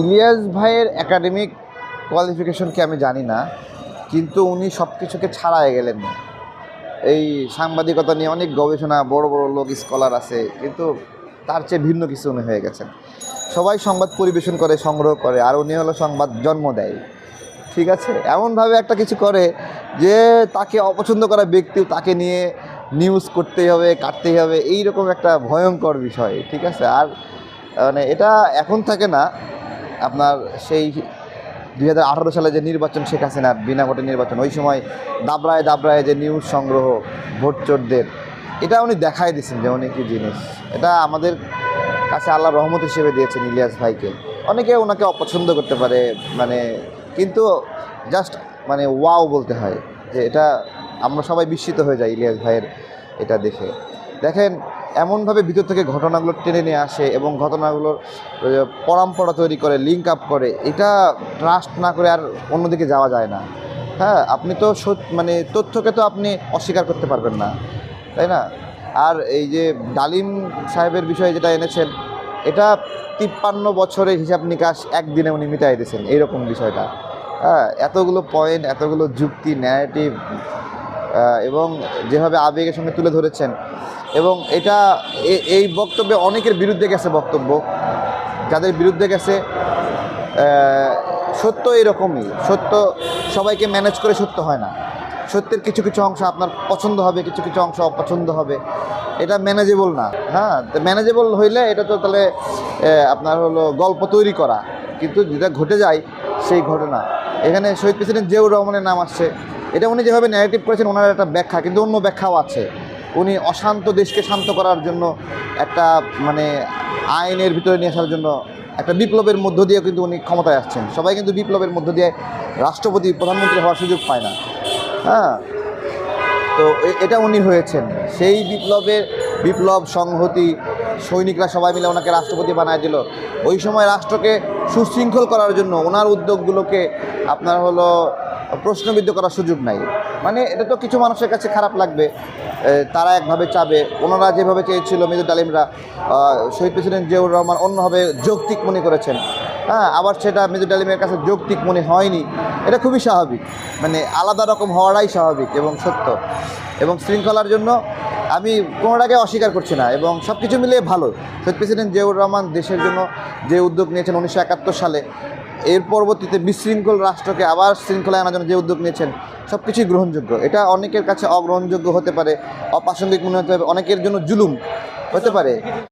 ইলিয়াস ভাইয়ের একাডেমিক কোয়ালিফিকেশনকে আমি জানি না, কিন্তু উনি সব কিছুকে ছাড়াই গেলেন। এই সাংবাদিকতা নিয়ে অনেক গবেষণা, বড় বড় লোক স্কলার আছে, কিন্তু তার চেয়ে ভিন্ন কিছু উনি হয়ে গেছেন। সবাই সংবাদ পরিবেশন করে, সংগ্রহ করে, আর উনি হলো সংবাদ জন্ম দেয়। ঠিক আছে? এমনভাবে একটা কিছু করে যে তাকে অপছন্দ করা ব্যক্তিও তাকে নিয়ে নিউজ করতেই হবে, কাটতেই হবে এই রকম একটা ভয়ঙ্কর বিষয়, ঠিক আছে? আর মানে এটা এখন থাকে না আপনার সেই দুই হাজার আঠারো সালে যে নির্বাচন শেখ হাসিনার বিনা ভোটে নির্বাচন, ওই সময় দাবরায় দাবরায় যে নিউজ সংগ্রহ ভোট চোরদের এটা উনি দেখাই দিয়েছেন যে উনি কি জিনিস। এটা আমাদের কাছে আল্লাহ রহমত হিসেবে দিয়েছেন ইলিয়াস ভাইকে। অনেকে ওনাকে অপছন্দ করতে পারে মানে কিন্তু জাস্ট মানে ওয়াও বলতে হয় যে এটা আমরা সবাই বিস্মিত হয়ে যাই ইলিয়াস ভাইয়ের এটা দেখে। দেখেন, এমনভাবে ভিতর থেকে ঘটনাগুলো টেনে নিয়ে আসে এবং ঘটনাগুলোর পরম্পরা তৈরি করে লিঙ্ক আপ করে, এটা ট্রাস্ট না করে আর অন্যদিকে যাওয়া যায় না। হ্যাঁ আপনি তো মানে তথ্যকে তো আপনি অস্বীকার করতে পারবেন না, তাই না? আর এই যে ডালিম সাহেবের বিষয়ে যেটা এনেছেন, এটা তিপ্পান্ন বছরের হিসাব নিকাশ একদিনে উনি মিটাই দিয়েছেন, এইরকম বিষয়টা। হ্যাঁ এতগুলো পয়েন্ট এতগুলো যুক্তি ন্যারেটিভ এবং যেভাবে আবেগের সঙ্গে তুলে ধরেছেন। এবং এটা এই বক্তব্যে অনেকের বিরুদ্ধে গেছে বক্তব্য। যাদের বিরুদ্ধে গেছে সত্য এরকমই। সত্য সবাইকে ম্যানেজ করে সত্য হয় না। সত্যের কিছু কিছু অংশ আপনার পছন্দ হবে, কিছু কিছু অংশ অপছন্দ হবে। এটা ম্যানেজেবল না। হ্যাঁ তো ম্যানেজেবল হইলে এটা তো তাহলে আপনার হলো গল্প তৈরি করা। কিন্তু যেটা ঘটে যায়, সেই ঘটনা। এখানে শহীদ প্রেসিডেন্ট জিয়াউর রহমানের নাম আসছে। এটা উনি যেভাবে ন্যারেটিভ করেছেন, ওনার একটা ব্যাখ্যা, কিন্তু অন্য ব্যাখ্যাও আছে। উনি অশান্ত দেশকে শান্ত করার জন্য একটা মানে আইনের ভিতরে নিয়ে আসার জন্য একটা বিপ্লবের মধ্য দিয়ে কিন্তু উনি ক্ষমতায় আসছেন। সবাই কিন্তু বিপ্লবের মধ্য দিয়ে রাষ্ট্রপতি, প্রধানমন্ত্রী হওয়ার সুযোগ পায় না। হ্যাঁ? তো এটা উনি হয়েছেন। সেই বিপ্লবের, বিপ্লব সংহতি সৈনিকরা সবাই মিলে ওনাকে রাষ্ট্রপতি বানায় দিল। ওই সময় রাষ্ট্রকে সুশৃঙ্খল করার জন্য ওনার উদ্যোগগুলোকে আপনার হলো প্রশ্নবিদ্ধ করার সুযোগ নাই। মানে এটা তো কিছু মানুষের কাছে খারাপ লাগবে। তারা একভাবে চাবে, ওনারা যেভাবে চেয়েছিল মেজর ডালিমরা শহীদ প্রেসিডেন্ট জিয়াউর রহমান অন্যভাবে যৌক্তিক মনে করেছেন। হ্যাঁ আবার সেটা মেজর ডালিমের কাছে যৌক্তিক মনে হয়নি। এটা খুবই স্বাভাবিক। মানে আলাদা রকম হওয়াটাই স্বাভাবিক এবং সত্য। এবং শৃঙ্খলার জন্য আমি কোনোটাকে অস্বীকার করছি না এবং সব কিছু মিলিয়ে ভালো। শহীদ প্রেসিডেন্ট জিয়াউর রহমান দেশের জন্য যে উদ্যোগ নিয়েছেন উনিশশো একাত্তর সালে এর পরবর্তীতে বিশৃঙ্খল রাষ্ট্রকে আবার শৃঙ্খলায় আনার জন্য যে উদ্যোগ নিয়েছেন সব কিছুই গ্রহণযোগ্য। এটা অনেকের কাছে অগ্রহণযোগ্য হতে পারে, অপ্রাসঙ্গিক মনে হতে পারে, অনেকের জন্য জুলুম হতে পারে।